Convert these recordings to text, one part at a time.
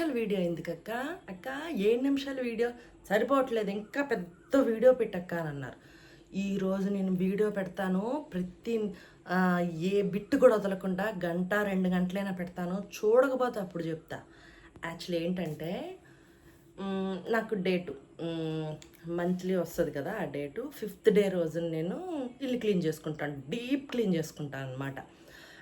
నిమిషాల వీడియో ఎందుకు అక్క అక్క ఏడు నిమిషాల వీడియో? సరిపోవట్లేదు ఇంకా పెద్ద వీడియో పెట్టక్క అని అన్నారు. ఈరోజు నేను వీడియో పెడతాను. ప్రతి ఏ బిట్టు కూడా వదలకుండా గంట రెండు గంటలైనా పెడతాను. చూడకపోతే అప్పుడు చెప్తా. యాక్చువల్లీ ఏంటంటే నాకు డేటు మంత్లీ వస్తుంది కదా ఆ డేటు. ఫిఫ్త్ డే రోజున నేను ఇల్లు క్లీన్ చేసుకుంటాను. డీప్ క్లీన్ చేసుకుంటాను అనమాట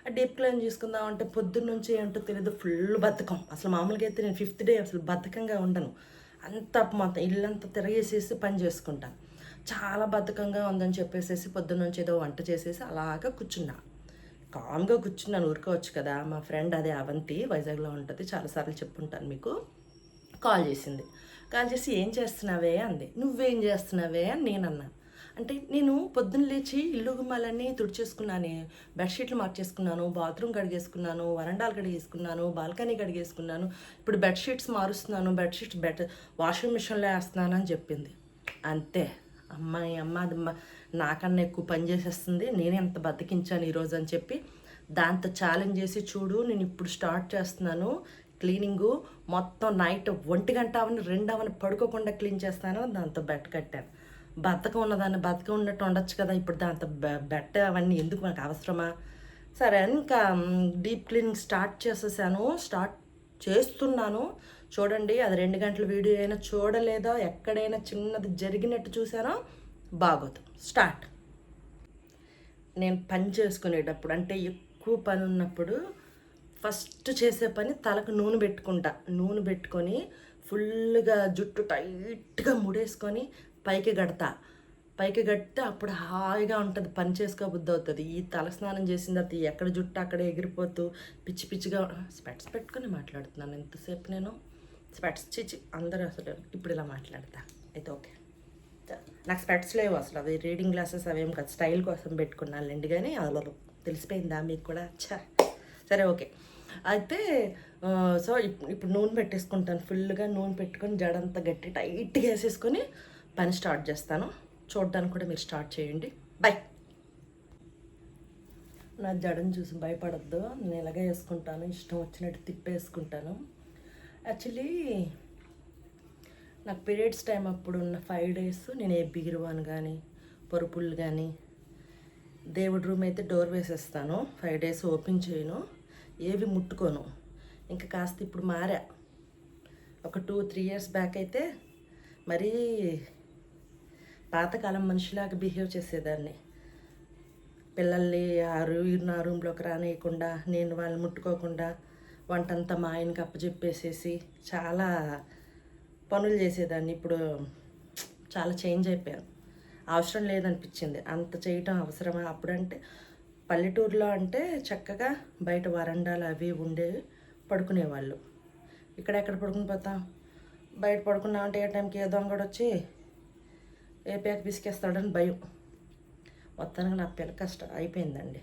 డీప్ క్లీన్ చేసుకుందాం అంటే పొద్దున్న నుంచి ఏంటో తెలియదు ఫుల్ బద్ధకం. అసలు మామూలుగా అయితే నేను ఫిఫ్త్ డే అసలు బద్ధకంగా ఉండను. అంత మొత్తం ఇల్లంతా తిరగేసేసి పని చేసుకుంటాను చాలా బద్ధకంగా ఉందని చెప్పేసేసి పొద్దున్న నుంచి ఏదో వంట చేసేసి అలాగా కూర్చున్నా. కామ్గా కూర్చున్నాను ఊరుకోవచ్చు కదా. మా ఫ్రెండ్ అదే అవంతి వైజాగ్లో ఉంటుంది చాలాసార్లు చెప్పుంటాను మీకు. కాల్ చేసింది. కాల్ చేసి ఏం చేస్తున్నావే? అంది. నువ్వేం చేస్తున్నావే? అని నేను అన్నాను అంటే నేను పొద్దున్న లేచి ఇల్లు గుమ్మాలన్నీ తుడిచేసుకున్నానే. బెడ్షీట్లు మార్చేసుకున్నాను బాత్రూమ్ కడిగేసుకున్నాను వరండాలు కడిగేసుకున్నాను బాల్కనీ కడిగేసుకున్నాను. ఇప్పుడు బెడ్షీట్స్ మారుస్తున్నాను బెడ్షీట్స్ బెడ్ వాషింగ్ మిషన్లో వేస్తున్నాను అని చెప్పింది. అంతే. అమ్మాయి అమ్మ అది నాకన్నా ఎక్కువ పని చేసేస్తుంది. నేనే ఎంత బతికించాను ఈరోజు అని చెప్పి దాంతో ఛాలెంజ్ చేసి చూడు నేను ఇప్పుడు స్టార్ట్ చేస్తున్నాను. క్లీనింగు మొత్తం నైట్ ఒంటి గంట అవని రెండు అవని పడుకోకుండా క్లీన్ చేస్తాను దాంతో బెట్ కట్టాను. బతకం ఉన్నదాన్ని బతకం ఉన్నట్టు ఉండొచ్చు కదా. ఇప్పుడు దాంతో బె- బెట్ట అవన్నీ ఎందుకు మనకు అవసరమా? సరే ఇంకా డీప్ క్లీనింగ్ స్టార్ట్ చేసేసాను. స్టార్ట్ చేస్తున్నాను. చూడండి అది రెండు గంటల వీడియో అయినా చూడలేదో? ఎక్కడైనా చిన్నది జరిగినట్టు చూసానో బాగోదు. స్టార్ట్. నేను పని చేసుకునేటప్పుడు అంటే ఎక్కువ పని ఉన్నప్పుడు ఫస్ట్ చేసే పని తలకు నూనె పెట్టుకుంటా. నూనె పెట్టుకొని ఫుల్గా జుట్టు టైట్గా ముడేసుకొని పైకి కడతా పైకి కడితే అప్పుడు హాయిగా ఉంటుంది పని చేసుకోబుద్ధి అవుతుంది ఈ తలస్నానం చేసిన తర్వాత ఎక్కడ జుట్టు అక్కడ ఎగిరిపోతూ పిచ్చి పిచ్చిగా స్పెట్స్ పెట్టుకొని మాట్లాడుతున్నాను ఎంతసేపు నేను. స్పెట్స్ చిచి అందరూ అసలు ఇప్పుడు ఇలా మాట్లాడతా. అయితే ఓకే. నాకు స్పెట్స్ లేవు అసలు. అవి రీడింగ్ గ్లాసెస్ అవేం కాదు. స్టైల్ కోసం పెట్టుకున్నానులేండి కానీ అదలదు తెలిసిపోయిందా మీకు కూడా? చా సరే ఓకే. అయితే సో ఇప్- ఇప్పుడు నూనె పెట్టేసుకుంటాను. ఫుల్గా నూనె పెట్టుకొని జడంతా గట్టి టైట్గా వేసేసుకొని పని స్టార్ట్ చేస్తాను. చూడడానికి కూడా మీరు స్టార్ట్ చేయండి. బై. నా జడను చూసి భయపడద్దు. నేను ఇలాగే వేసుకుంటాను. ఇష్టం వచ్చినట్టు తిప్పేసుకుంటాను. యాక్చువల్లీ నాకు పీరియడ్స్ టైం అప్పుడు ఉన్న ఫైవ్ డేస్ నేను ఏ బిగిరువాను కానీ పరుపులు కానీ దేవుడి రూమ్ అయితే డోర్ వేసేస్తాను. ఫైవ్ డేస్ ఓపెన్ చేయను. ఏవి ముట్టుకోను. ఇంకా కాస్త ఇప్పుడు మారా. ఒక టూ త్రీ ఇయర్స్ బ్యాక్ అయితే మరీ పాతకాలం మనిషిలాగా బిహేవ్ చేసేదాన్ని. పిల్లల్ని ఆ రూ నా రూమ్లోకి రానియకుండా నేను వాళ్ళని ముట్టుకోకుండా వంటంతా మా ఆయనకి అప్పచెప్పేసేసి చాలా పనులు చేసేదాన్ని. ఇప్పుడు చాలా చేంజ్ అయిపోయాను. అవసరం లేదనిపించింది. అంత చేయటం అవసరమా? అప్పుడంటే పల్లెటూరులో అంటే చక్కగా బయట వరండాలు అవి ఉండేవి పడుకునేవాళ్ళు. ఇక్కడ ఎక్కడ పడుకుని పోతాం? బయట పడుకున్నామంటే ఏ టైంకి ఏ దొంగడు వచ్చి ఏపీకి పిసికేస్తాడని భయం. మొత్తానికి నా పిల్ల కష్టం అయిపోయిందండి.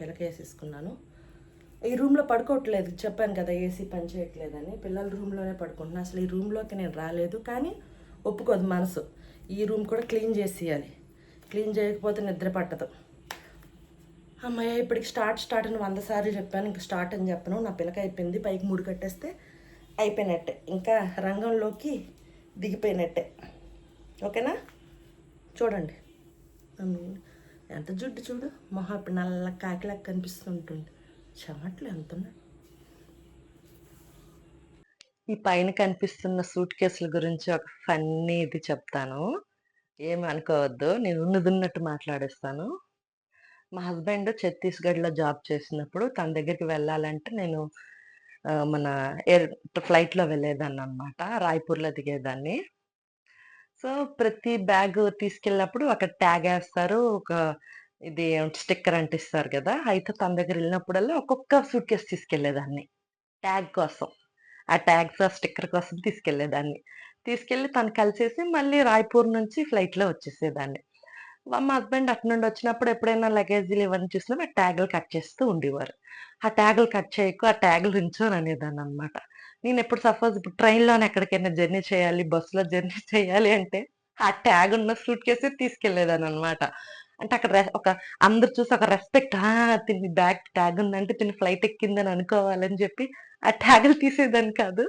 పిలక వేసేసుకున్నాను. ఈ రూమ్లో పడుకోవట్లేదు. చెప్పాను కదా ఏసీ పని చేయట్లేదని. పిల్లల రూమ్లోనే పడుకుంటున్నా అసలు ఈ రూమ్లోకి నేను రాలేదు. కానీ ఒప్పుకోదు మనసు. ఈ రూమ్ కూడా క్లీన్ చేసేయాలి. క్లీన్ చేయకపోతే నిద్ర పట్టదు. అమ్మాయి ఇప్పటికి స్టార్ట్ స్టార్ట్ అని వంద సార్లు చెప్పాను. ఇంకా స్టార్ట్ అని చెప్పను. నా పిలక అయిపోయింది. పైకి ముడి కట్టేస్తే అయిపోయినట్టే. ఇంకా రంగంలోకి దిగిపోయినట్టే. ఓకేనా? చూడండి. ఎంత జుట్టు చూడు. మొహం ఇప్పుడు నల్ల కాకిలాగా కనిపిస్తుంటుంది. చెమట్లు ఎంత ఈ పైన కనిపిస్తున్న సూట్ కేసుల గురించి ఒక ఫన్నీ ఇది చెప్తాను. ఏమి అనుకోవద్దు. నేను ఉన్నదున్నట్టు మాట్లాడేస్తాను. మా హస్బెండ్ ఛత్తీస్గఢ్లో జాబ్ చేసినప్పుడు తన దగ్గరికి వెళ్ళాలంటే నేను మన ఎయిర్ ఫ్లైట్లో వెళ్ళేదాన్ని అనమాట రాయ్పూర్లో దిగేదాన్ని. సో ప్రతి బ్యాగ్ తీసుకెళ్ళినప్పుడు అక్కడ ట్యాగ్ వేస్తారు ఒక ఇది స్టిక్కర్ అంటిస్తారు కదా! అయితే తన దగ్గర వెళ్ళినప్పుడల్లా ఒక్కొక్క సూట్ కేసు తీసుకెళ్ళేదాన్ని ట్యాగ్ కోసం. ఆ ట్యాగ్స్ ఆ స్టిక్కర్ కోసం తీసుకెళ్ళేదాన్ని తీసుకెళ్ళి తను కలిసేసి మళ్ళీ రాయ్పూర్ నుంచి ఫ్లైట్లో వచ్చేసేదాన్ని. మా హస్బెండ్ అటు నుండి వచ్చినప్పుడు ఎప్పుడైనా లగేజీలు ఇవన్నీ చూసినా ఆ ట్యాగులు కట్ చేస్తూ ఉండేవారు. ఆ ట్యాగులు కట్ చేయకు ఆ ట్యాగులు ఉంచోని అనేదాన్ని అనమాట నేను ఎప్పుడు సపోజ్ ఇప్పుడు ట్రైన్లోనే ఎక్కడికైనా జర్నీ చేయాలి బస్సులో జర్నీ చేయాలి అంటే ఆ ట్యాగ్ ఉన్న సూట్ కేసే తీసుకెళ్ళేదాన్ని అనమాట అంటే అక్కడ ఒక అందరు చూసి ఒక రెస్పెక్ట్ తిని బ్యాగ్ ట్యాగ్ ఉందంటే తిని ఫ్లైట్ ఎక్కిందని అనుకోవాలని చెప్పి ఆ ట్యాగులు తీసేదాన్ని కాదు.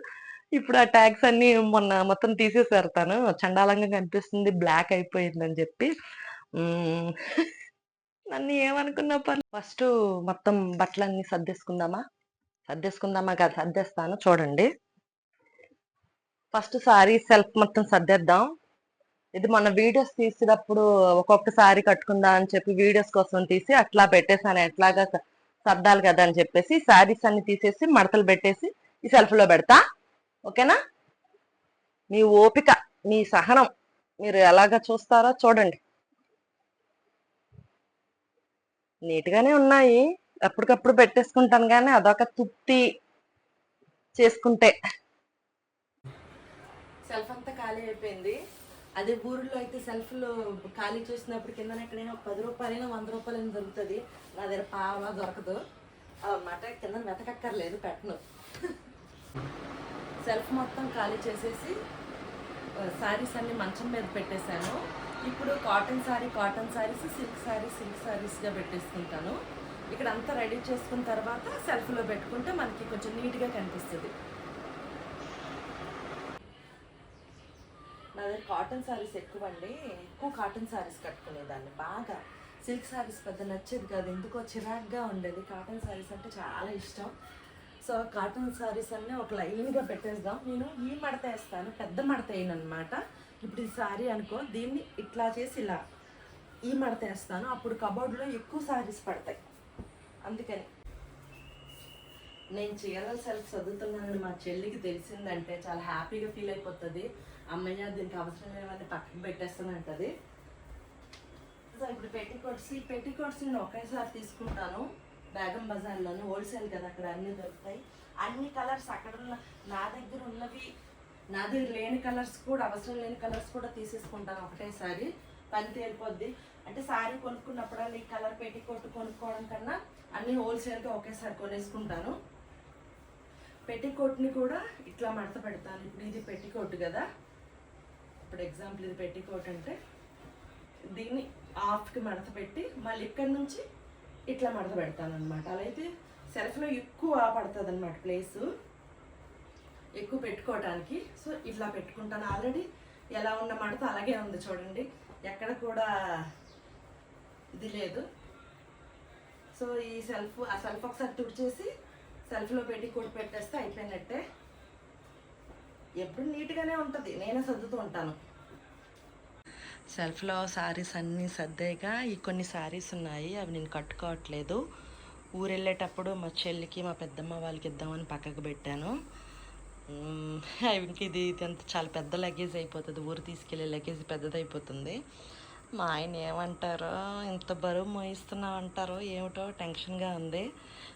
ఇప్పుడు ఆ ట్యాగ్స్ అన్ని మొన్న మొత్తం తీసేసారు తను. చండాలంగా కనిపిస్తుంది బ్లాక్ అయిపోయిందని చెప్పి. నన్ను ఏమనుకున్నా పర్లేదు ఫస్ట్ మొత్తం బట్టలన్నీ సర్దేసుకుందామా? సర్దేసుకుందామా కాదు సర్దేస్తాను చూడండి. ఫస్ట్ సారీ సెల్ఫ్ మొత్తం సర్దేద్దాం. ఇది మన వీడియోస్ తీసినప్పుడు ఒక్కొక్క సారీ కట్టుకుందా అని చెప్పి వీడియోస్ కోసం తీసి అట్లా పెట్టేసాను ఎట్లాగా సర్దాలి కదా అని చెప్పేసి శారీస్ అన్ని తీసేసి మడతలు పెట్టేసి ఈ సెల్ఫ్లో పెడతా. ఓకేనా? మీ ఓపిక మీ సహనం మీరు ఎలాగ చూస్తారో చూడండి. నీట్గానే ఉన్నాయి. ఎప్పటికప్పుడు పెట్టేసుకుంటాను కానీ అదొక తృప్తి చేసుకుంటే. సెల్ఫ్ అంతా ఖాళీ అయిపోయింది. అదే ఊరిలో అయితే సెల్ఫ్లో ఖాళీ చేసినప్పుడు కింద ఎక్కడైనా పది రూపాయలైనా వంద రూపాయలైనా దొరుకుతుంది. నా దగ్గర పావా దొరకదు. అన్నమాట కింద వెతకక్కర్లేదు పెట్టను. సెల్ఫ్ మొత్తం ఖాళీ చేసేసి శారీస్ అన్ని మంచం మీద పెట్టేశాను. ఇప్పుడు cotton sari cotton saris silk sari silk శారీస్గా పెట్టేసుకుంటాను. ఇక్కడ అంతా రెడీ చేసుకున్న తర్వాత సెల్ఫ్లో పెట్టుకుంటే మనకి కొంచెం నీట్గా కనిపిస్తుంది. నా దగ్గర కాటన్ శారీస్ ఎక్కువ అండి ఎక్కువ కాటన్ శారీస్ కట్టుకునేదాన్ని. బాగా సిల్క్ శారీస్ పెద్ద నచ్చేది కాదు. ఎందుకో చిరాగ్గా ఉండేది. కాటన్ శారీస్ అంటే చాలా ఇష్టం. సో కాటన్ శారీస్ అన్నీ ఒక లైన్గా పెట్టేద్దాం. నేను ఈ మడత వేస్తాను. పెద్ద మడత వేయను అనమాట ఇప్పుడు ఈ శారీ అనుకో దీన్ని ఇట్లా చేసి ఇలా ఈ మడత వేస్తాను. అప్పుడు కబోర్డ్లో ఎక్కువ శారీస్ పడతాయి. అందుకని. నేను చీరల సెల్ఫ్ చదువుతున్నానని మా చెల్లికి తెలిసిందంటే చాలా హ్యాపీగా ఫీల్ అయిపోతుంది. అమ్మయ్య దీనికి అవసరం లేవని పక్కన పెట్టేస్తానంటది. ఇప్పుడు పెట్టికోట్స్ ఈ పెట్టికోట్స్ నేను ఒకేసారి తీసుకుంటాను. బేగం బజార్లోనే హోల్సేల్ కదా అక్కడ అన్నీ దొరుకుతాయి. అన్ని కలర్స్ అక్కడ ఉన్న నా దగ్గర ఉన్నవి నా దగ్గర లేని కలర్స్ కూడా అవసరం లేని కలర్స్ కూడా తీసేసుకుంటాను ఒకటేసారి. పని తేలిపోద్ది అంటే సారీ కొనుక్కున్నప్పుడు ఈ కలర్ పెట్టి కొట్టు కొనుక్కోవడం కన్నా అన్ని హోల్సేల్గా ఒకేసారి కొనేసుకుంటాను పెట్టికోట్ని కూడా ఇట్లా మడత పెడతాను. ఇప్పుడు ఇది పెట్టికోట్ కదా. ఇప్పుడు ఎగ్జాంపుల్ ఇది పెట్టికోట్ అంటే దీన్ని హాఫ్కి మడత పెట్టి మళ్ళీ ఇక్కడి నుంచి ఇట్లా మడత పెడతాను అనమాట అలా అయితే సెల్ఫ్లో ఎక్కువ పడుతుంది అనమాట ప్లేసు. ఎక్కువ పెట్టుకోవటానికి. సో ఇట్లా పెట్టుకుంటాను. ఆల్రెడీ ఎలా ఉన్న మడత అలాగే ఉంది చూడండి. ఎక్కడ కూడా ఇది లేదు. సో ఈ సెల్ఫ్ ఆ సెల్ఫ్ ఒకసారి తుడిచేసి సెల్ఫ్లో పెట్టి కూడా పెట్టేస్తే అయిపోయినట్టే. ఎప్పుడు నీట్గానే ఉంటుంది. నేనే సర్దుతూ ఉంటాను. సెల్ఫ్లో శారీస్ అన్నీ సర్దేగా ఈ కొన్ని శారీస్ ఉన్నాయి. అవి నేను కట్టుకోవట్లేదు. ఊరు వెళ్ళేటప్పుడు మా చెల్లికి మా పెద్దమ్మ వాళ్ళకి ఇద్దామని పక్కకు పెట్టాను. ఇంక ఇది ఇదంతా చాలా పెద్ద లగేజ్ అయిపోతుంది. ఊరు తీసుకెళ్ళే లగేజ్ పెద్దదైపోతుంది. మా ఆయన ఏమంటారో ఇంత బరువు మోయిస్తున్నావు అంటారో ఏమిటో టెన్షన్గా ఉంది.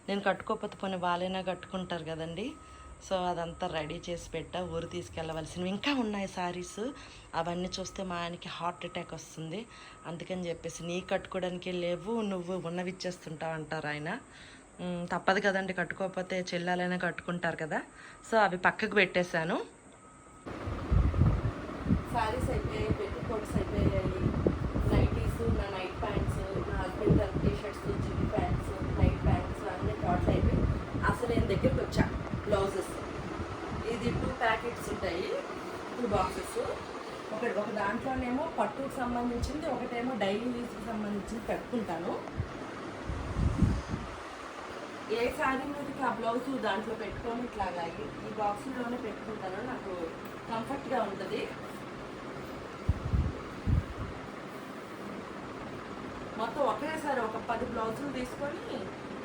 నేను కట్టుకోకపోతే పోనీ వాళ్ళైనా కట్టుకుంటారు కదండి. సో అదంతా రెడీ చేసి పెట్టా ఊరు తీసుకెళ్ళవలసినవి ఇంకా ఉన్నాయి సారీస్. అవన్నీ చూస్తే మా ఆయనకి హార్ట్ అటాక్ వస్తుంది. అందుకని చెప్పేసి నీ కట్టుకోవడానికి లేవు నువ్వు ఉన్నవి ఇచ్చేస్తుంటావు అంటారు ఆయన. తప్పదు కదండి కట్టుకోకపోతే చెల్లాలైనా కట్టుకుంటారు కదా. సో అవి పక్కకు పెట్టేశాను. సారీస్ అయిపోయాయి పెట్టుకోట్స్ అయిపోయాయి నైటీస్ నా నైట్ ప్యాంట్స్ నా husband T shirts gym pants night pants అన్ని టోటల్ అయిపోయి అసలు నేను దగ్గరికి వచ్చా. బ్లౌజెస్ ఇది టూ ప్యాకెట్స్ ఉంటాయి. టూ బాక్సెస్ ఒకటి ఒక దాంట్లోనేమో పట్టుకు సంబంధించింది ఒకటేమో డైలీ యూస్కి సంబంధించింది పెట్టుకుంటాను. ఏ శారీ మీదకి ఆ బ్లౌజ్ దాంట్లో పెట్టుకొని ఇట్లాగా ఈ- ఈ బాక్స్లోనే పెట్టుకుంటాను నాకు కంఫర్ట్గా ఉంటుంది మొత్తం ఒకేసారి ఒక పది బ్లౌజులు తీసుకొని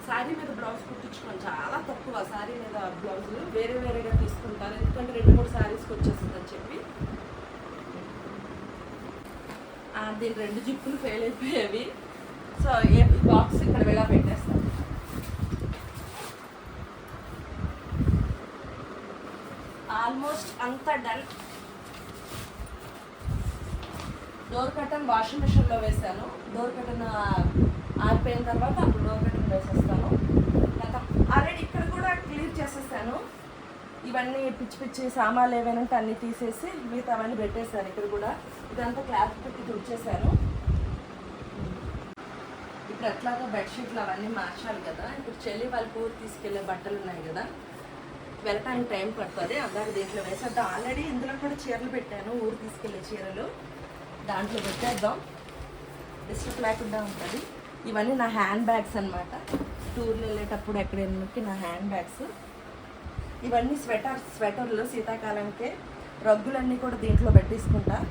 శారీ మీద బ్లౌజ్ కుట్టించుకొని చాలా తక్కువ శారీ మీద బ్లౌజులు వేరే వేరేగా తీసుకుంటారు. ఎందుకంటే రెండు మూడు శారీస్కి వచ్చేస్తుందని చెప్పి. దీని రెండు జిప్పులు ఫెయిల్ అయిపోయేవి. సో ఏ బాక్స్ ఇక్కడ వెళ్ళా పెట్టేస్తాను ఆల్మోస్ట్ అంతా డన్ డోర్ కటన్ వాషింగ్ మిషన్లో వేసాను డోర్ కటన్ ఆరిపోయిన తర్వాత అప్పుడు డోర్ కట్టన్ వేసేస్తాను ఆల్రెడీ ఇక్కడ కూడా క్లీన్ చేసేసాను. ఇవన్నీ పిచ్చి పిచ్చి సామాన్లు ఏవైనా ఉంటే అన్నీ తీసేసి మిగతా అవన్నీ పెట్టేశాను ఇక్కడ కూడా. ఇదంతా క్లాత్ పెట్టి తుడిచేశాను. ఇప్పుడు ఎట్లాగో బెడ్షీట్లు అవన్నీ మార్చాలి కదా. ఇప్పుడు చెల్లి వాళ్ళకు ఊరు తీసుకెళ్ళే బట్టలు ఉన్నాయి కదా. వెళ్ళటానికి టైం పడుతుంది. అందరు దీంట్లో వేసేద్దాం ఆల్రెడీ ఇందులో కూడా చీరలు పెట్టాను. ఊరు తీసుకెళ్ళే చీరలు. దాంట్లో పెట్టేద్దాం. డిస్టర్బ్ లేకుండా ఉంటుంది. ఇవన్నీ నా హ్యాండ్ బ్యాగ్స్ అనమాట టూర్లు వెళ్ళేటప్పుడు ఎక్కడ నా హ్యాండ్ బ్యాగ్స్. ఇవన్నీ స్వెటర్ స్వెటర్లు శీతాకాలంకే రగ్గులన్నీ కూడా దీంట్లో పెట్టేసుకుంటా.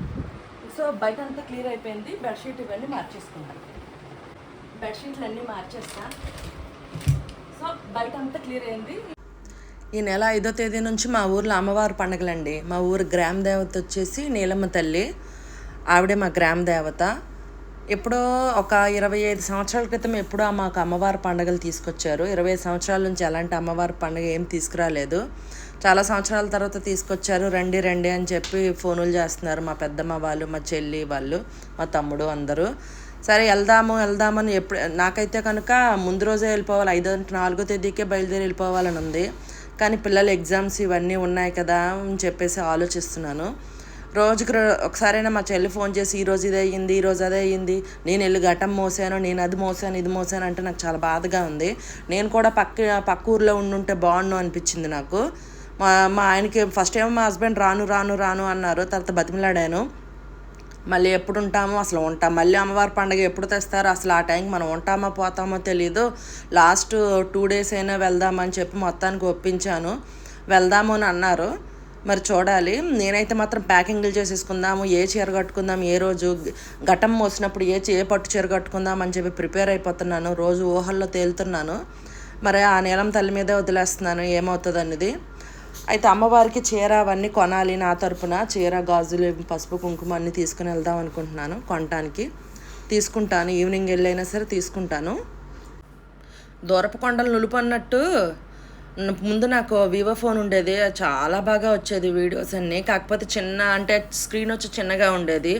సో బయట అంతా క్లియర్ అయిపోయింది. బెడ్షీట్ ఇవన్నీ మార్చేసుకుంటా. బెడ్షీట్లు అన్నీ మార్చేస్తా. సో బయట అంతా క్లియర్ అయింది. ఈ నెల ఐదో తేదీ నుంచి మా ఊర్లో అమ్మవారి పండగలండి. మా ఊరు గ్రామ దేవత వచ్చేసి నీలమ్మ తల్లి. ఆవిడే మా గ్రామ దేవత. ఎప్పుడో ఒక ఇరవై ఐదు సంవత్సరాల క్రితం ఎప్పుడో మాకు అమ్మవారి పండుగలు తీసుకొచ్చారు. ఇరవై ఐదు సంవత్సరాల నుంచి అలాంటి అమ్మవారి పండుగ ఏం తీసుకురాలేదు. చాలా సంవత్సరాల తర్వాత తీసుకొచ్చారు. రండి రండి అని చెప్పి ఫోనులు చేస్తున్నారు మా పెద్దమ్మ వాళ్ళు మా చెల్లి వాళ్ళు మా తమ్ముడు అందరూ. సరే వెళ్దాము వెళ్దామని ఎప్పుడు నాకైతే కనుక ముందు రోజే వెళ్ళిపోవాలి. ఐదో నాలుగో తేదీకే బయలుదేరి వెళ్ళిపోవాలని ఉంది. కానీ పిల్లల ఎగ్జామ్స్ ఇవన్నీ ఉన్నాయి కదా అని చెప్పేసి ఆలోచిస్తున్నాను. రోజుకి ఒకసారైనా మా చెల్లి ఫోన్ చేసి ఈరోజు ఇది అయ్యింది ఈరోజు అదే అయ్యింది నేను వెళ్ళి ఘటం మోసాను నేను అది మోసాను ఇది మోసాను అంటే నాకు చాలా బాధగా ఉంది. నేను కూడా పక్క పక్క ఊర్లో ఉండుంటే బాగుండు అనిపించింది నాకు. మా మా ఆయనకి ఫస్ట్ ఏమో మా హస్బెండ్ రాను రాను రాను అన్నారు తర్వాత బతిమిలాడాను. మళ్ళీ ఎప్పుడు ఉంటామో అసలు ఉంటాం. మళ్ళీ అమ్మవారి పండుగ ఎప్పుడు తెస్తారో? అసలు ఆ టైంకి మనం ఉంటామో పోతామో తెలీదు. లాస్ట్ టూ డేస్ అయినా వెళ్దామని చెప్పి మొత్తానికి ఒప్పించాను. వెళ్దాము అని అన్నారు. మరి చూడాలి. నేనైతే మాత్రం ప్యాకింగ్లు చేసేసుకుందాము ఏ చీర కట్టుకుందాం ఏ రోజు ఘటం మోసినప్పుడు ఏ చీ- ఏ పట్టు చీర కట్టుకుందాం అని చెప్పి ప్రిపేర్ అయిపోతున్నాను. రోజు ఊహల్లో తేలుతున్నాను. మరి ఆ నీలం తల్లి మీదే వదిలేస్తున్నాను. ఏమవుతుంది అనేది అయితే అమ్మవారికి చీర అవన్నీ కొనాలి నా తరపున. చీర గాజులు పసుపు కుంకుమ అన్నీ తీసుకుని వెళ్దాం అనుకుంటున్నాను కొనటానికి. తీసుకుంటాను. ఈవినింగ్ వెళ్ళైనా సరే తీసుకుంటాను. దూరపు కొండలు నులుపు అన్నట్టు ముందు నాకు వివో ఫోన్ ఉండేది. అది చాలా బాగా వచ్చేది వీడియోస్ అన్నీ. కాకపోతే చిన్న అంటే స్క్రీన్ వచ్చి చిన్నగా ఉండేది.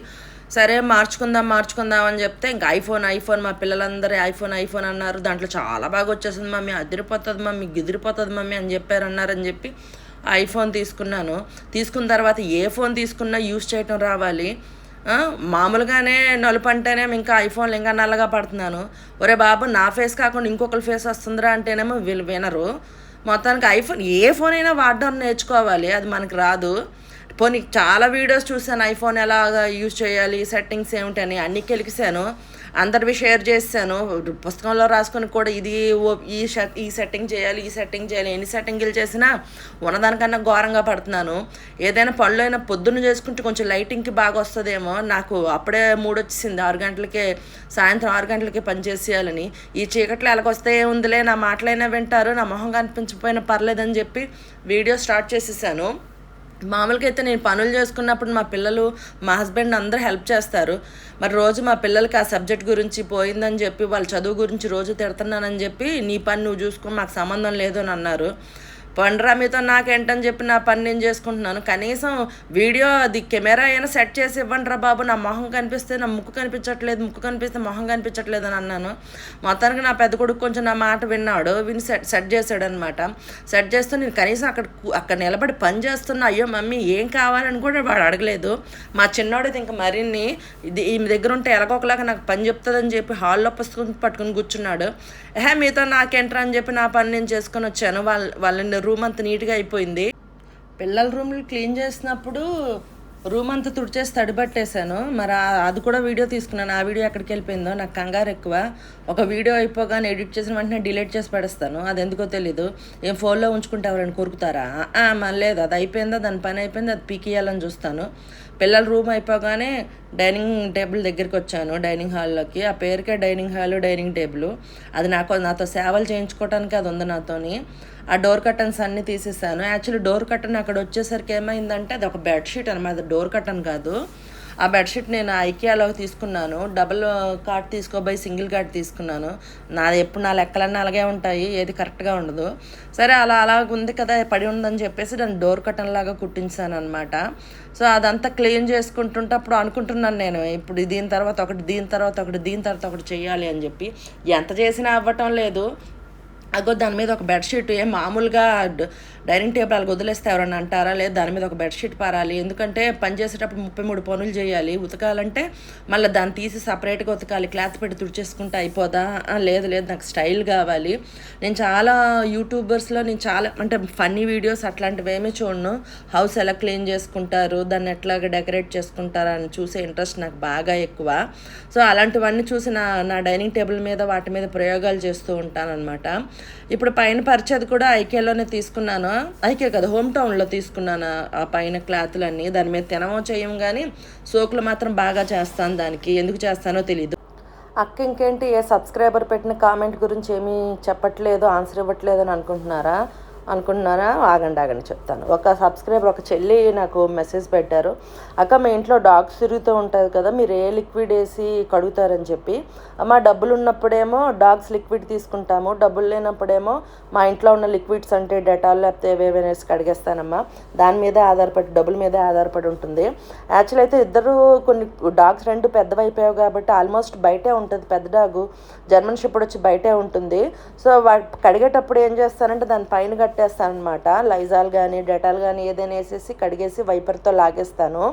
సరే మార్చుకుందాం మార్చుకుందాం అని చెప్తే ఇంకా ఐఫోన్ ఐఫోన్ మా పిల్లలందరూ ఐఫోన్ ఐఫోన్ అన్నారు. దాంట్లో చాలా బాగా వచ్చేసింది మమ్మీ. అదిరిపోతుంది మమ్మీ గిదిరిపోతుంది మమ్మీ అని చెప్పారు అన్నారని చెప్పి ఐఫోన్ తీసుకున్నాను. తీసుకున్న తర్వాత ఏ ఫోన్ తీసుకున్నా యూస్ చేయటం రావాలి. మామూలుగానే నలుపు అంటేనేమో ఇంకా ఐఫోన్లు ఇంకా నల్లగా పడుతున్నాను. ఒరే బాబు నా ఫేస్ కాకుండా ఇంకొకరి ఫేస్ వస్తుందిరా అంటేనేమో వీళ్ళు వినరు. మొత్తానికి ఐఫోన్ ఏ ఫోన్ అయినా వాడడం నేర్చుకోవాలి అది మనకు రాదు. పోనీ చాలా వీడియోస్ చూసాను ఐఫోన్ ఎలాగా యూజ్ చేయాలి సెట్టింగ్స్ ఏమిటని అన్నీ కెలికిసాను. అందరివి షేర్ చేశాను. పుస్తకంలో రాసుకొని కూడా ఇది ఓ- ఈ ఈ సెట్టింగ్ చేయాలి ఈ సెట్టింగ్ చేయాలి ఎన్ని సెట్టింగ్లు చేసినా ఉన్నదానికన్నా ఘోరంగా పడుతున్నాను. ఏదైనా పనులు అయినా పొద్దున్న చేసుకుంటే కొంచెం లైటింగ్కి బాగా వస్తుందేమో. నాకు అప్పుడే మూడు వచ్చేసింది ఆరు గంటలకే సాయంత్రం ఆరు గంటలకే పనిచేసేయాలని ఈ చీకట్లో ఎలాగొస్తే ఉందిలే నా మాటలైనా వింటారు నా మొహం కనిపించకపోయినా పర్లేదని చెప్పి వీడియో స్టార్ట్ చేసేసాను. మామూలుగా అయితే నేను పనులు చేసుకున్నప్పుడు మా పిల్లలు మా హస్బెండ్ అందరూ హెల్ప్ చేస్తారు. మరి రోజు మా పిల్లలకి ఆ సబ్జెక్ట్ గురించి పోయిందని చెప్పి వాళ్ళ చదువు గురించి రోజు తిడుతున్నానని చెప్పి నీ పని నువ్వు చూసుకో మాకు సంబంధం లేదు అని అన్నారు. పండురా మీతో నాకేంటని చెప్పి నా పని నేను చేసుకుంటున్నాను. కనీసం వీడియో అది కెమెరా అయినా సెట్ చేసి ఇవ్వండి రా బాబు. నా మొహం కనిపిస్తే నా ముక్కు కనిపించట్లేదు ముక్కు కనిపిస్తే మొహం కనిపించట్లేదు అని అన్నాను. మొత్తానికి నా పెద్ద కొడుకు కొంచెం నా మాట విన్నాడు. విని సెట్ సెట్ చేశాడు అనమాట సెట్ చేస్తూ నేను కనీసం అక్కడ అక్కడ నిలబడి పని చేస్తున్నా అయ్యో మమ్మీ ఏం కావాలని కూడా వాడు అడగలేదు. మా చిన్నోడైతే ఇంకా మరిన్ని ఇది ఈమె దగ్గర ఉంటే ఎలాగోకలాగా నాకు పని చెప్తుందని చెప్పి హాల్లో పుస్తకం పట్టుకుని కూర్చున్నాడు. ఏహే మీతో నాకేంట్రా అని చెప్పి నా పని నేను చేసుకొని వచ్చాను. వాళ్ళ వాళ్ళని రూమ్ అంత నీట్గా అయిపోయింది. పిల్లల రూమ్లు క్లీన్ చేసినప్పుడు రూమ్ అంతా తుడిచేసి తడిబట్టేశాను. మరి అది కూడా వీడియో తీసుకున్నాను. ఆ వీడియో ఎక్కడికి వెళ్ళిపోయిందో నాకు కంగారు ఎక్కువ. ఒక వీడియో అయిపోగానే ఎడిట్ చేసిన వెంటనే డిలీట్ చేసి పడేస్తాను. అది ఎందుకో తెలీదు. ఏం ఫోన్లో ఉంచుకుంటే ఎవరైనా కొరుకుతారా? మళ్ళీ లేదు. అది అయిపోయిందా? దాని పని అయిపోయింది? అది పీకియాలని చూస్తాను. పిల్లల రూమ్ అయిపోగానే డైనింగ్ టేబుల్ దగ్గరికి వచ్చాను డైనింగ్ హాల్లోకి. ఆ పేరుకే డైనింగ్ హాల్ డైనింగ్ టేబుల్. అది నాకు నాతో సేవలు చేయించుకోవడానికి అది ఉంది నాతోని. ఆ డోర్ కర్టన్స్ అన్నీ తీసేసాను. యాక్చువల్లీ డోర్ కర్టన్ అక్కడ వచ్చేసరికి ఏమైందంటే అది ఒక బెడ్షీట్ అనమాట డోర్ కర్టన్ కాదు. ఆ బెడ్షీట్ నేను ఐకియాలో తీసుకున్నాను. డబుల్ కార్ట్ తీసుకోబోయి సింగిల్ కార్డ్ తీసుకున్నాను. నాది ఎప్పుడు నా లెక్కలన్నీ అలాగే ఉంటాయి. ఏది కరెక్ట్గా ఉండదు. సరే అలా అలా ఉంది కదా పడి ఉందని చెప్పేసి దాన్ని డోర్ కటన్ లాగా కుట్టించాను అనమాట సో అదంతా క్లీన్ చేసుకుంటుంటే అప్పుడు అనుకుంటున్నాను నేను ఇప్పుడు దీని తర్వాత ఒకటి దీని తర్వాత ఒకటి దీని తర్వాత ఒకటి చేయాలి అని చెప్పి. ఎంత చేసినా అవ్వటం లేదు. అగో దాని మీద ఒక బెడ్షీట్ ఏం మామూలుగా డైనింగ్ టేబుల్ అలా వదిలేస్తే ఎవరన్నా అంటారా? లేదు దాని మీద ఒక బెడ్షీట్ పారాలి. ఎందుకంటే పని చేసేటప్పుడు ముప్పై మూడు పనులు చేయాలి. ఉతకాలంటే మళ్ళీ దాన్ని తీసి సపరేట్గా ఉతకాలి. క్లాత్ పెట్టి తుడిచేసుకుంటే అయిపోదా? లేదు లేదు. నాకు స్టైల్ కావాలి. నేను చాలా యూట్యూబర్స్లో నేను చాలా అంటే ఫన్నీ వీడియోస్ అట్లాంటివి ఏమీ చూడను. హౌస్ ఎలా క్లీన్ చేసుకుంటారు? దాన్ని ఎట్లాగా డెకరేట్ చేసుకుంటారు? అని చూసే ఇంట్రెస్ట్ నాకు బాగా ఎక్కువ. సో అలాంటివన్నీ చూసి నా నా డైనింగ్ టేబుల్ మీద వాటి మీద ప్రయోగాలు చేస్తూ ఉంటాను అనమాట ఇప్పుడు పైన పరిచేది కూడా ఐకేలోనే తీసుకున్నాను. ఐకే కదా హోమ్ టౌన్లో తీసుకున్నాను ఆ పైన క్లాత్లన్నీ. దాని మీద తినమో చేయం కానీ సోకులు మాత్రం బాగా చేస్తాను దానికి. ఎందుకు చేస్తానో తెలియదు అక్క ఇంకేంటి? ఏ సబ్స్క్రైబర్ పెట్టిన కామెంట్ గురించి ఏమీ చెప్పట్లేదు ఆన్సర్ ఇవ్వట్లేదు అని అనుకుంటున్నారా? అనుకుంటున్నారా? ఆగండి ఆగండి చెప్తాను. ఒక సబ్స్క్రైబర్ ఒక చెల్లి నాకు మెసేజ్ పెట్టారు. అక్క మీ ఇంట్లో డాగ్స్ తిరుగుతూ ఉంటుంది కదా మీరు ఏ లిక్విడ్ వేసి కడుగుతారని చెప్పి. అమ్మ డబ్బులు ఉన్నప్పుడేమో డాగ్స్ లిక్విడ్ తీసుకుంటాము. డబ్బులు లేనప్పుడేమో మా ఇంట్లో ఉన్న లిక్విడ్స్ అంటే డెటాల్ లేకపోతే ఏవేవైనా వేసి కడిగేస్తానమ్మా. దాని మీదే ఆధారపడి డబ్బుల మీదే ఆధారపడి ఉంటుంది. యాక్చువల్ అయితే ఇద్దరు కొన్ని డాగ్స్ రెండు పెద్దవైపోయావు కాబట్టి ఆల్మోస్ట్ బయటే ఉంటుంది పెద్ద డాగు. జర్మన్ షిప్పుడు వచ్చి బయటే ఉంటుంది. సో వా కడిగేటప్పుడు ఏం చేస్తానంటే దాని పైన కట్టేస్తాను అనమాట లైజాల్ కానీ డెటాల్ కానీ ఏదైనా వేసేసి కడిగేసి వైపర్తో లాగేస్తాను.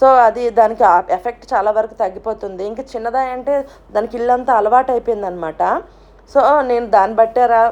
సో అది దానికి ఎఫెక్ట్ చాలా వరకు తగ్గిపోతుంది. ఇంకా చిన్నదా అంటే దానికి ఇల్లంతా అలవాటు అయిపోయిందనమాట సో నేను దాన్ని బట్టారా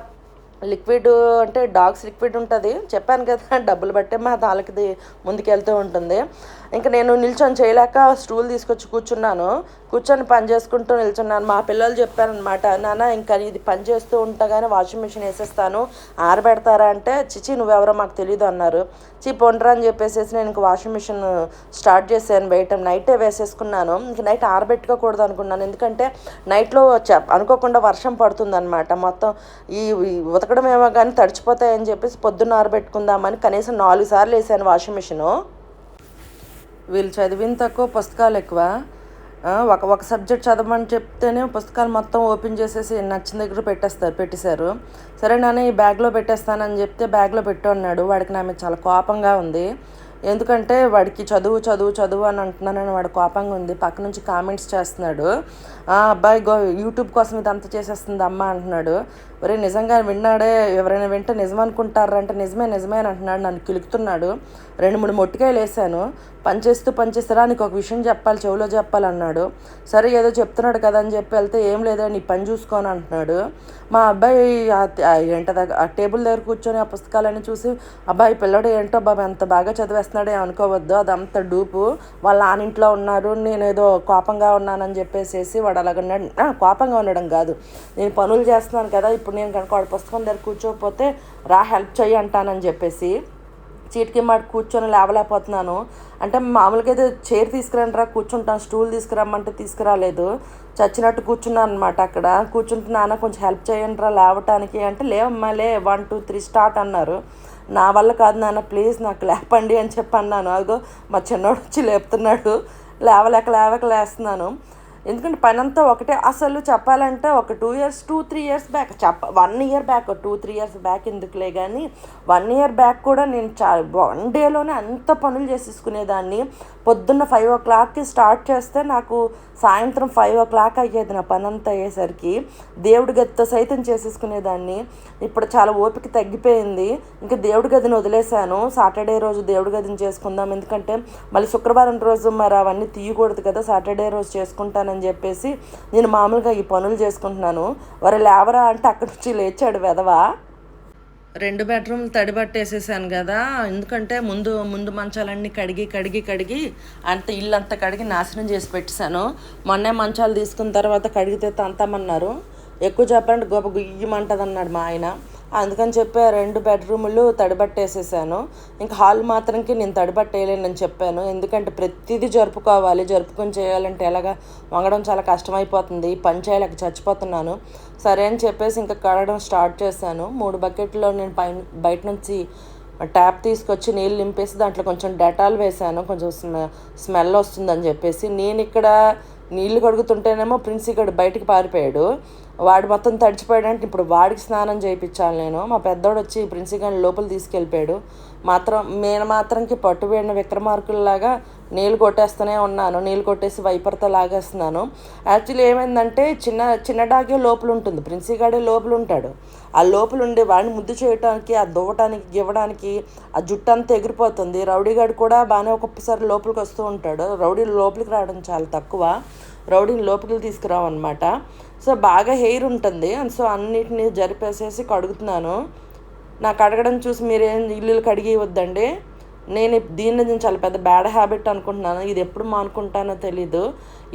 లిక్విడ్ అంటే డాగ్స్ లిక్విడ్ ఉంటుంది. చెప్పాను కదా డబ్బులు బట్టే మా తాలకిది ముందుకెళ్తూ ఉంటుంది. ఇంకా నేను నిల్చొని చేయలేక స్టూల్ తీసుకొచ్చి కూర్చున్నాను. కూర్చొని పని చేసుకుంటూ నిల్చున్నాను. మా పిల్లలు చెప్పారనమాట నాన్న ఇంకా ఇది పని చేస్తూ ఉంటాగానే వాషింగ్ మిషన్ వేసేస్తాను. ఆరబెడతారా? అంటే చిచి నువ్వెవరో మాకు తెలియదు అన్నారు. చీ పొండ్రా అని చెప్పేసి నేను ఇంక వాషింగ్ మిషన్ స్టార్ట్ చేశాను బయట నైటే వేసేసుకున్నాను. ఇంక నైట్ ఆరబెట్టుకోకూడదు అనుకున్నాను. ఎందుకంటే నైట్లో చ- అనుకోకుండా వర్షం పడుతుంది అనమాట మొత్తం ఈ ఈ ఉతకడం ఏమో కానీ తడిచిపోతాయని చెప్పేసి పొద్దున్న ఆరబెట్టుకుందామని కనీసం నాలుగు సార్లు వేసాను వాషింగ్ మిషను. వీళ్ళు చదివిన తక్కువ పుస్తకాలు ఎక్కువ. ఒక ఒక సబ్జెక్ట్ చదవమని చెప్తేనే పుస్తకాలు మొత్తం ఓపెన్ చేసేసి నచ్చిన దగ్గర పెట్టేస్తారు పెట్టేశారు. సరే నాన్న ఈ బ్యాగ్లో పెట్టేస్తానని చెప్తే బ్యాగ్లో పెట్టు అన్నాడు. వాడికి నా మీద చాలా కోపంగా ఉంది. ఎందుకంటే వాడికి చదువు చదువు చదువు అని అంటున్నానని వాడు కోపంగా ఉంది. పక్క నుంచి కామెంట్స్ చేస్తున్నాడు. "ఆ, అబ్బాయి గో యూట్యూబ్ కోసం ఇదంతా చేసేస్తుంది అమ్మ అంటున్నాడు. ఒరే నిజంగా విన్నాడే ఎవరైనా వింటే నిజం అనుకుంటారంటే నిజమే నిజమే అని అంటున్నాడు నన్ను కిలుకుతున్నాడు. రెండు మూడు మొట్టికాయలు వేసాను పనిచేస్తూ పనిచేస్తారా నీకు ఒక విషయం చెప్పాలి చెవిలో చెప్పాలన్నాడు సరే ఏదో చెప్తున్నాడు కదా అని చెప్పి వెళ్తే ఏం లేదా నీ పని చూసుకోని అంటున్నాడు. మా అబ్బాయి ఏంట ఆ ఆ టేబుల్ దగ్గర కూర్చొని ఆ పుస్తకాలన్నీ చూసి అబ్బాయి పిల్లడు ఏంటో బాబు ఎంత బాగా చదివేస్తున్నాడే అనుకోవద్దు అదంతా డూపు. వాళ్ళ ఆనింట్లో ఉన్నారు నేనేదో కోపంగా ఉన్నానని చెప్పేసేసి వాడు అలాగ ఉన్నాడు కోపంగా ఉండడం కాదు. నేను పనులు చేస్తున్నాను కదా ఇప్పుడు నేను కనుక వాడు పుస్తకం దగ్గర కూర్చోకపోతే రా హెల్ప్ చెయ్యి అంటానని చెప్పేసి చీటికి మాట కూర్చొని లేవలేకపోతున్నాను. అంటే మామూలుగా అయితే చైర్ తీసుకురండి రా కూర్చుంటాను స్టూల్ తీసుకురమ్మంటే తీసుకురాలేదు. చచ్చినట్టు కూర్చున్నాను అనమాట అక్కడ. కూర్చుంటే నాన్న కొంచెం హెల్ప్ చేయండి రా లేవటానికి అంటే లేవమ్మా లే వన్ టూ త్రీ స్టార్ట్ అన్నారు. నా వల్ల కాదు నాన్న ప్లీజ్ నాకు లేపండి అని చెప్పి అన్నాను. అదిగో మా చిన్నోడు వచ్చి లేపుతున్నాడు. లేవలేక లేవక లేస్తున్నాను. ఎందుకంటే పని అంతా ఒకటే. అసలు చెప్పాలంటే ఒక two years two three years back చెప్ప one year back two three years back ఎందుకులే కానీ వన్ ఇయర్ బ్యాక్ కూడా నేను చా వన్ డేలోనే అంత పనులు చేసేసుకునేదాన్ని. పొద్దున్న ఫైవ్ ఓ క్లాక్కి స్టార్ట్ చేస్తే నాకు సాయంత్రం ఫైవ్ ఓ క్లాక్ అయ్యేది నా పని అంతా అయ్యేసరికి. దేవుడి గదితో సైతం చేసేసుకునేదాన్ని. ఇప్పుడు చాలా ఓపిక తగ్గిపోయింది. ఇంకా దేవుడి గదిని వదిలేశాను. సాటర్డే రోజు దేవుడి గదిని చేసుకుందాం. ఎందుకంటే మళ్ళీ శుక్రవారం రోజు మరి అవన్నీ తీయకూడదు కదా. సాటర్డే రోజు చేసుకుంటానని చెప్పేసి నేను మామూలుగా ఈ పనులు చేసుకుంటున్నాను. వారు లేవరా అంటే అక్కడి నుంచి లేచాడు వెధవా రెండు బెడ్రూమ్లు తడి పట్టేసేసాను కదా. ఎందుకంటే ముందు ముందు మంచాలన్నీ కడిగి కడిగి కడిగి అంత ఇల్లు అంతా కడిగి నాశనం చేసి పెట్టేశాను. మొన్నే మంచాలు తీసుకున్న తర్వాత కడిగితే తంతామన్నారు. ఎక్కువ చెప్పాలంటే గొప్ప గుయ్యమంటది అన్నాడు మా ఆయన. అందుకని చెప్పి ఆ రెండు బెడ్రూములు తడిబట్టేసేసాను. ఇంకా హాల్ మాత్రంకి నేను తడిబట్టేయలేనని చెప్పాను. ఎందుకంటే ప్రతిదీ జరుపుకోవాలి. జరుపుకొని చేయాలంటే ఎలాగా వంగడం చాలా కష్టమైపోతుంది. పని చేయలేక చచ్చిపోతున్నాను. సరే అని చెప్పేసి ఇంకా కడగడం స్టార్ట్ చేశాను. మూడు బకెట్లో నేను పైన బయట నుంచి ట్యాప్ తీసుకొచ్చి నీళ్ళు నింపేసి దాంట్లో కొంచెం డెటాల్ వేసాను కొంచెం స్మె స్మెల్ వస్తుందని చెప్పేసి. నేను ఇక్కడ నీళ్ళు కడుగుతుంటేనేమో ప్రిన్స్ ఇక్కడ బయటికి పారిపోయాడు. వాడు మొత్తం తడిచిపోయాడంటే ఇప్పుడు వాడికి స్నానం చేయించాలి నేను. మా పెద్దోడు వచ్చి ప్రిన్సి గారిని లోపల తీసుకెళ్ళిపోయాడు. మాత్రం నేను మాత్రంకి పట్టుబడిన విక్రమార్కుల్లాగా నీళ్ళు కొట్టేస్తూనే ఉన్నాను. నీళ్ళు కొట్టేసి వైపర్తో లాగేస్తున్నాను. యాక్చువల్లీ ఏమైందంటే చిన్న చిన్న డాగే లోపల ఉంటుంది. ప్రిన్సీగాడే లోపల ఉంటాడు. ఆ లోపల ఉండే వాడిని ముద్దు చేయడానికి ఆ దువ్వటానికి గివ్వడానికి ఆ జుట్టు అంతా ఎగిరిపోతుంది రౌడీగాడు కూడా బాగానే ఒక్కొక్కసారి లోపలికి వస్తూ ఉంటాడు. రౌడీ లోపలికి రావడం చాలా తక్కువ. రౌడీని లోపలికి తీసుకురావన్నమాట. సో బాగా హెయిర్ ఉంటుంది. అండ్ సో అన్నిటిని జరిపేసేసి కడుగుతున్నాను. నాకు అడగడం చూసి మీరేం ఇల్లు కడిగి వద్దండి నేను దీన్ని నేను చాలా పెద్ద బ్యాడ్ హ్యాబిట్ అనుకుంటున్నాను. ఇది ఎప్పుడు మానుకుంటానో తెలీదు.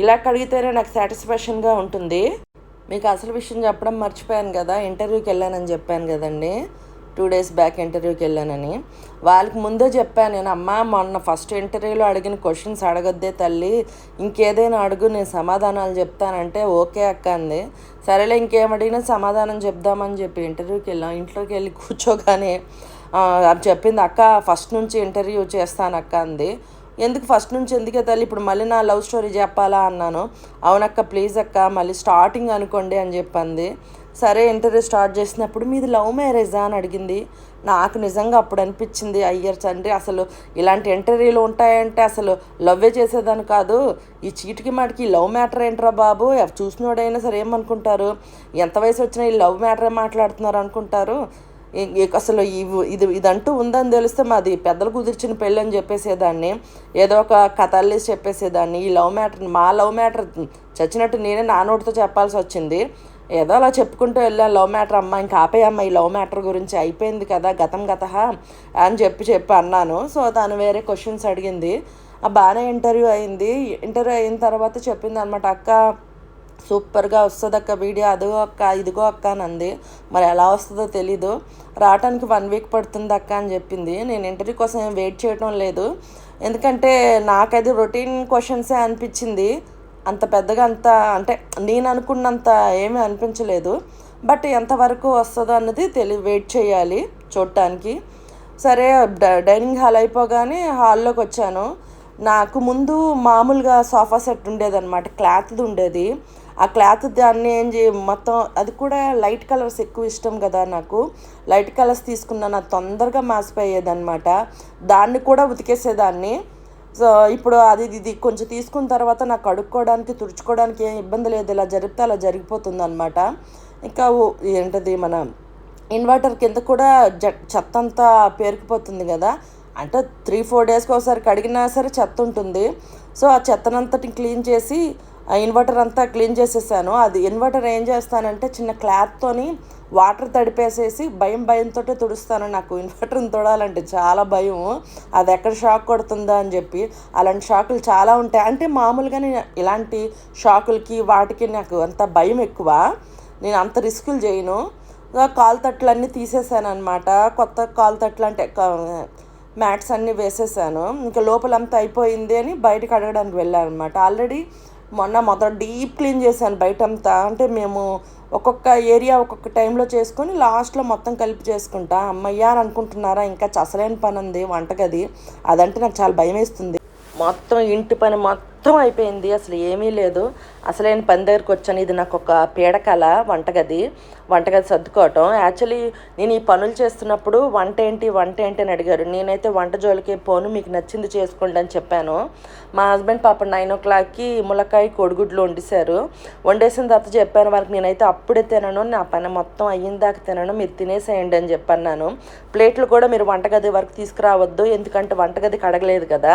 ఇలా కడిగితేనే నాకు సాటిస్ఫాక్షన్గా ఉంటుంది. మీకు అసలు విషయం చెప్పడం మర్చిపోయాను కదా. ఇంటర్వ్యూకి వెళ్ళానని చెప్పాను కదండి. టూ డేస్ బ్యాక్ ఇంటర్వ్యూకి వెళ్ళానని. వాళ్ళకి ముందే చెప్పాను నేను అమ్మ మొన్న ఫస్ట్ ఇంటర్వ్యూలో అడిగిన క్వశ్చన్స్ అడగొద్దే తల్లి ఇంకేదైనా అడుగు నేను సమాధానాలు చెప్తానంటే ఓకే అక్క అంది. సరేలే ఇంకేం అడిగినా సమాధానం చెప్దామని చెప్పి ఇంటర్వ్యూకి వెళ్ళాం. ఇంట్లోకి వెళ్ళి కూర్చోగానే అది చెప్పింది అక్క ఫస్ట్ నుంచి ఇంటర్వ్యూ చేస్తాను అక్క అంది. ఎందుకు ఫస్ట్ నుంచి? ఎందుకే తల్లి? ఇప్పుడు మళ్ళీ నా లవ్ స్టోరీ చెప్పాలా? అన్నాను. అవునక్క ప్లీజ్ అక్క మళ్ళీ స్టార్టింగ్ అనుకోండి అని చెప్పింది. సరే ఇంటర్వ్యూ స్టార్ట్ చేసినప్పుడు మీది లవ్ మ్యారేజా అని అడిగింది. నాకు నిజంగా అప్పుడు అనిపించింది అయ్యర్ తండ్రి అసలు ఇలాంటి ఇంటర్వ్యూలు ఉంటాయంటే అసలు లవ్వే చేసేదాన్ని కాదు. ఈ చీటికి మాటికి లవ్ మ్యాటర్ ఏంట్రా బాబు? చూసినోడైనా సరే ఏమనుకుంటారు? ఎంత వయసు వచ్చినా ఈ లవ్ మ్యాటరే మాట్లాడుతున్నారు అనుకుంటారు? అసలు ఇవి- ఇది ఇదంటూ ఉందని తెలిస్తే మాది పెద్దలు కుదిర్చిన పెళ్ళి అని చెప్పేసేదాన్ని. ఏదో ఒక కథల్లేసి చెప్పేసేదాన్ని. ఈ లవ్ మ్యాటర్ మా లవ్ మ్యాటర్ చచ్చినట్టు నేనే నా నోటితో చెప్పాల్సి వచ్చింది. ఏదో అలా చెప్పుకుంటూ వెళ్ళాను లవ్ మ్యాటర్ అమ్మ ఇంకా ఆపేయమ్మ ఈ లవ్ మ్యాటర్ గురించి అయిపోయింది కదా గతం గత అని చెప్పి చెప్పి అన్నాను. సో తను వేరే క్వశ్చన్స్ అడిగింది. ఆ బాగానే ఇంటర్వ్యూ అయింది. ఇంటర్వ్యూ అయిన తర్వాత చెప్పింది అనమాట అక్క సూపర్గా వస్తుంది అక్క వీడియో అదిగో అక్క ఇదిగో అక్క అని అంది. మరి ఎలా వస్తుందో తెలీదు. రావడానికి వన్ వీక్ పడుతుంది అక్క అని చెప్పింది. నేను ఇంటర్వ్యూ కోసం వెయిట్ చేయడం లేదు. ఎందుకంటే నాకు అది రొటీన్ క్వశ్చన్సే అనిపించింది. అంత పెద్దగా అంత అంటే నేను అనుకున్నంత ఏమీ అనిపించలేదు. బట్ ఎంతవరకు వస్తుందో అన్నది తెలి వెయిట్ చేయాలి చూడటానికి సరే డ- డైనింగ్ హాల్ అయిపోగానే హాల్లోకి వచ్చాను. నాకు ముందు మామూలుగా సోఫా సెట్ ఉండేదన్నమాట క్లాత్ది ఉండేది. ఆ క్లాత్ దాన్ని ఏం చే మొత్తం అది కూడా లైట్ కలర్స్ ఎక్కువ ఇష్టం కదా నాకు. లైట్ కలర్స్ తీసుకున్నాను నాకు తొందరగా మాసిపోయేదన్నమాట. దాన్ని కూడా ఉతికేసేదాన్ని. సో ఇప్పుడు అది ఇది కొంచెం తీసుకున్న తర్వాత నాకు కడుక్కోవడానికి తుడుచుకోవడానికి ఏం ఇబ్బంది లేదు. ఇలా జరిపితే అలా జరిగిపోతుంది అనమాట ఇంకా ఓ- ఏంటది మన ఇన్వర్టర్ కింద కూడా జ చెత్త అంతా పేరుకుపోతుంది కదా. అంటే త్రీ ఫోర్ డేస్కి ఒకసారి కడిగినా సరే చెత్త ఉంటుంది. సో ఆ చెత్తనంతటి క్లీన్ చేసి ఆ ఇన్వర్టర్ అంతా క్లీన్ చేసేసాను. అది ఇన్వర్టర్ ఏం చేస్తానంటే చిన్న క్లాత్తోని వాటర్ తడిపేసేసి భయం భయంతో తుడుస్తాను నాకు. ఇన్వర్టర్ని తొడాలంటే చాలా భయం. అది ఎక్కడ షాక్ కొడుతుందా అని చెప్పి అలాంటి షాకులు చాలా ఉంటాయి. అంటే మామూలుగానే ఇలాంటి షాకులకి వాటికి నాకు అంత భయం ఎక్కువ. నేను అంత రిస్కులు చేయను. ఆ కాలు తట్లన్నీ తీసేసాను అనమాట కొత్త కాలు తట్లు అంటే మ్యాట్స్ అన్నీ వేసేసాను. ఇంకా లోపలంతా అయిపోయింది అని బయటకు అడగడానికి వెళ్ళాను అనమాట ఆల్రెడీ మొన్న మొదట డీప్ క్లీన్ చేశాను బయటంతా. అంటే మేము ఒక్కొక్క ఏరియా ఒక్కొక్క టైంలో చేసుకొని లాస్ట్లో మొత్తం కలిపి చేసుకుంటా. అమ్మయ్య అని అనుకుంటున్నారా? ఇంకా చసలేని పని ఉంది వంటగది. అదంటే నాకు చాలా భయం వేస్తుంది మొత్తం ఇంటి పని మొత్తం అయిపోయింది. అసలు ఏమీ లేదు. అసలైన పని దగ్గరికి వచ్చాను. ఇది నాకు ఒక పీడకల వంటగది. వంటగది సర్దుకోవటం. యాక్చువల్లీ నేను ఈ పనులు చేస్తున్నప్పుడు వంట ఏంటి వంట ఏంటి అని అడిగారు. నేనైతే వంట జోలికి పోను మీకు నచ్చింది చేసుకోండి అని చెప్పాను. మా హస్బెండ్ పాప నైన్ ఓ క్లాక్కి ములక్కాయ కోడిగుడ్లు వండేశారు. వండేసిన తర్వాత చెప్పాను వాళ్ళకి నేనైతే అప్పుడే తినను నా పని మొత్తం అయిన దాకా తినను మీరు తినేసేయండి అని చెప్పన్నాను. ప్లేట్లు కూడా మీరు వంటగది వరకు తీసుకురావద్దు ఎందుకంటే వంటగది కడగలేదు కదా.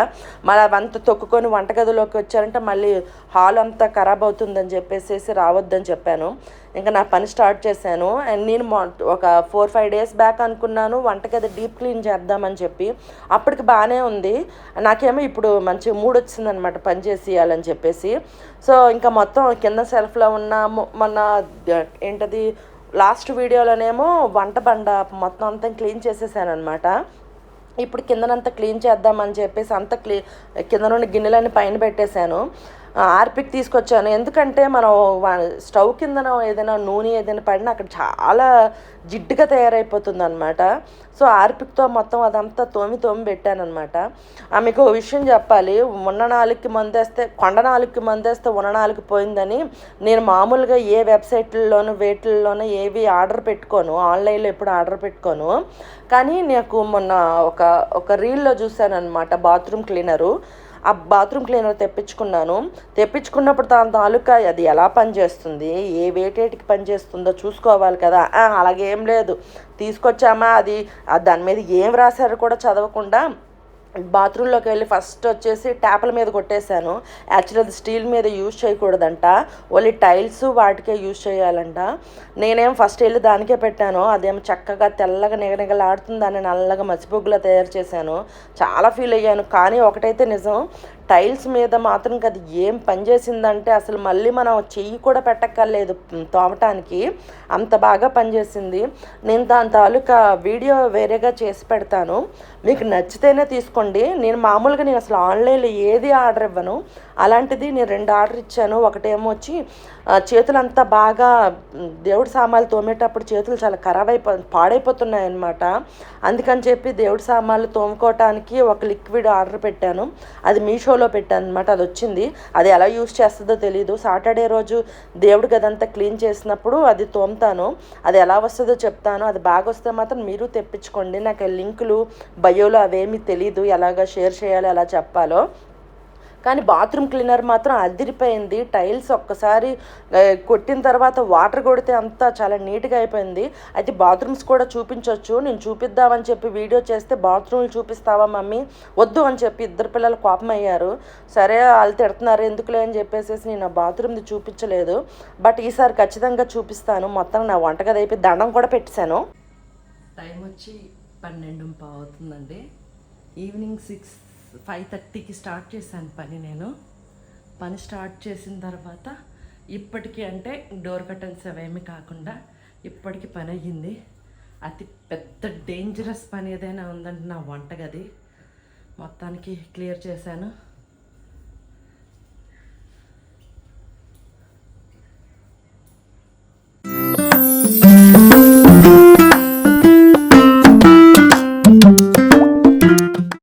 మళ్ళీ అవంతా తొక్కుకొని వంటగదిలోకి వచ్చారంటే మళ్ళీ హాల్ అంతా ఖరాబ్ అవుతుందని చెప్పేసేసి రావద్దని చెప్పాను. ఇంకా నా పని స్టార్ట్ చేశాను. అండ్ నేను మొ- ఒక ఫోర్ ఫైవ్ డేస్ బ్యాక్ అనుకున్నాను వంటగది డీప్ క్లీన్ చేద్దామని చెప్పి. అప్పటికి బాగానే ఉంది. నాకేమో ఇప్పుడు మంచి మూడ్ వచ్చిందనమాట పని చేసేయాలని చెప్పేసి. సో ఇంకా మొత్తం కింద సెల్ఫ్లో ఉన్న మొన్న ఏంటది లాస్ట్ వీడియోలోనేమో వంట బండ మొత్తం అంతా క్లీన్ చేసేసాను అనమాట ఇప్పుడు కిందనంతా క్లీన్ చేద్దామని చెప్పేసి అంత క్లీ కింద నుండి గిన్నెలన్నీ పైన పెట్టేశాను. ఆర్పిక్ తీసుకొచ్చాను. ఎందుకంటే మనం స్టవ్ కిందన ఏదైనా నూనె ఏదైనా పడినా అక్కడ చాలా జిడ్డుగా తయారైపోతుంది అనమాట సో ఆర్పిక్తో మొత్తం అదంతా తోమి తోమి పెట్టాను అనమాట మీకు విషయం చెప్పాలి. ఉన్న నాలుగుకి మందేస్తే కొండ నాలుగుకి మందేస్తే ఉన్న నాలుగు పోయిందని నేను మామూలుగా ఏ వెబ్సైట్లలోనూ వేటిల్లోనూ ఏవి ఆర్డర్ పెట్టుకోను. ఆన్లైన్లో ఎప్పుడు ఆర్డర్ పెట్టుకోను. కానీ నాకు మొన్న ఒక ఒక రీల్లో చూశాను అనమాట బాత్రూమ్ క్లీనరు. ఆ బాత్రూమ్ క్లీనర్ తెప్పించుకున్నాను. తెప్పించుకున్నప్పుడు దాని తాలూకా అది ఎలా పనిచేస్తుంది? ఏ వేటేటికి పనిచేస్తుందో చూసుకోవాలి కదా. అలాగేం లేదు. తీసుకొచ్చామా అది? దాని మీద ఏం రాశారో కూడా చదవకుండా బాత్రూంలోకి వెళ్ళి ఫస్ట్ వచ్చేసి ట్యాప్ల మీద కొట్టేశాను. యాక్చువల్లీ అది స్టీల్ మీద యూజ్ చేయకూడదంట. ఓన్లీ టైల్స్ వాటికే యూజ్ చేయాలంట. నేనేం ఫస్ట్ వెళ్ళి దానికే పెట్టాను. అదేమో చక్కగా తెల్లగా నిగనిగలాడుతుంది దాన్ని నల్లగా మసిపొగ్గులా తయారు చేశాను. చాలా ఫీల్ అయ్యాను. కానీ ఒకటైతే నిజం టైల్స్ మీద మాత్రం అది ఏం పనిచేసిందంటే అసలు మళ్ళీ మనం చెయ్యి కూడా పెట్టక్కర్లేదు తోమటానికి. అంత బాగా పనిచేసింది నేను దాని తాలూకా వీడియో వేరేగా చేసి పెడతాను. మీకు నచ్చితేనే తీసుకోండి. నేను మామూలుగా నేను అసలు ఆన్లైన్లో ఏది ఆర్డర్ ఇవ్వను. అలాంటిది నేను రెండు ఆర్డర్ ఇచ్చాను. ఒకటేమో వచ్చి చేతులంతా బాగా దేవుడి సామాన్లు తోమేటప్పుడు చేతులు చాలా ఖరాబ్ అయిపో పాడైపోతున్నాయి అన్నమాట అందుకని చెప్పి దేవుడి సామాన్లు తోముకోవటానికి ఒక లిక్విడ్ ఆర్డర్ పెట్టాను. అది మీషోలో పెట్టాను అనమాట అది వచ్చింది అది ఎలా యూస్ చేస్తుందో తెలియదు సాటర్డే రోజు దేవుడి గదంతా క్లీన్ చేసినప్పుడు అది తోముతాను. అది ఎలా వస్తుందో చెప్తాను. అది బాగా వస్తే మాత్రం మీరు తెప్పించుకోండి. నాకు లింకులు బయోలో అవేమీ తెలియదు ఎలాగ షేర్ చేయాలో ఎలా చెప్పాలో. కానీ బాత్రూమ్ క్లీనర్ మాత్రం అదిరిపోయింది. టైల్స్ ఒక్కసారి కొట్టిన తర్వాత వాటర్ కొడితే అంతా చాలా నీట్గా అయిపోయింది. అయితే బాత్రూమ్స్ కూడా చూపించవచ్చు నేను చూపిద్దామని చెప్పి వీడియో చేస్తే బాత్రూమ్లు చూపిస్తావా మమ్మీ? వద్దు అని చెప్పి ఇద్దరు పిల్లలు కోపం అయ్యారు. సరే వాళ్ళు తిడుతున్నారు ఎందుకులే అని చెప్పేసి నేను ఆ బాత్రూమ్ది చూపించలేదు. బట్ ఈసారి ఖచ్చితంగా చూపిస్తాను. మొత్తం నా వంటగది అయిపోయి దండం కూడా పెట్టేశాను. టైం వచ్చి పన్నెండు పావు అవుతుందండి ఈవినింగ్ సిక్స్ ఫైవ్ థర్టీకి స్టార్ట్ చేశాను పని నేను. పని స్టార్ట్ చేసిన తర్వాత ఇప్పటికీ అంటే డోర్ కర్టన్స్ అవేమి కాకుండా ఇప్పటికి పని అయ్యింది. అతి పెద్ద డేంజరస్ పని ఏదైనా ఉందంటే నా వంటగది. మొత్తానికి క్లియర్ చేశాను.